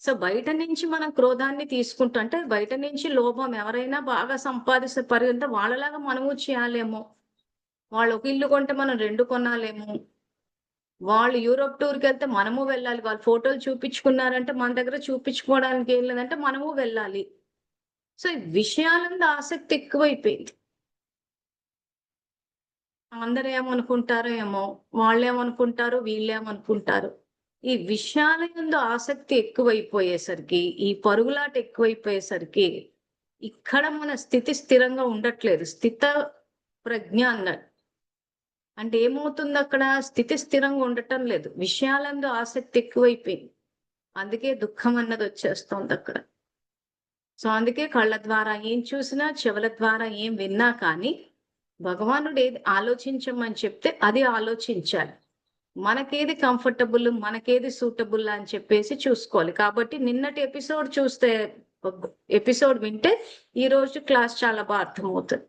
So బయట నుంచి మనం క్రోధాన్ని తీసుకుంటాం అంటే బయట నుంచి లోభం ఎవరైనా బాగా సంపాదిస్తే పరిగంత వాళ్ళలాగా మనము చేయాలేమో. వాళ్ళు ఒక ఇల్లు కొంటే మనం రెండు కొనాలేమో. వాళ్ళు యూరోప్ టూర్కి వెళ్తే మనము వెళ్ళాలి. వాళ్ళు ఫోటోలు చూపించుకున్నారంటే మన దగ్గర చూపించుకోవడానికి ఏం లేదంటే మనము వెళ్ళాలి. సో ఈ విషయాలందు ఆసక్తి ఎక్కువైపోయింది. అందరు ఏమనుకుంటారో ఏమో వాళ్ళు ఏమనుకుంటారో వీళ్ళు ఏమనుకుంటారు ఈ విషయాల ఎందు ఆసక్తి ఎక్కువైపోయేసరికి ఈ పరుగులాట ఎక్కువైపోయేసరికి ఇక్కడ మన స్థితి స్థిరంగా ఉండట్లేదు. స్థిత ప్రజ్ఞ అన్నాడు అంటే ఏమవుతుంది అక్కడ స్థితి స్థిరంగా ఉండటం లేదు. విషయాలందు ఆసక్తి ఎక్కువైపోయింది. అందుకే దుఃఖం అన్నది వచ్చేస్తోంది అక్కడ సో అందుకే కళ్ళ ద్వారా ఏం చూసినా చెవుల ద్వారా ఏం విన్నా కానీ భగవానుడు ఏది ఆలోచించమని చెప్తే అది ఆలోచించాలి. మనకేది కంఫర్టబుల్ మనకేది సూటబుల్ అని చెప్పేసి చూసుకోవాలి. కాబట్టి నిన్నటి ఎపిసోడ్ చూస్తే ఎపిసోడ్ వింటే ఈ రోజు క్లాస్ చాలా బాగా అర్థమవుతుంది.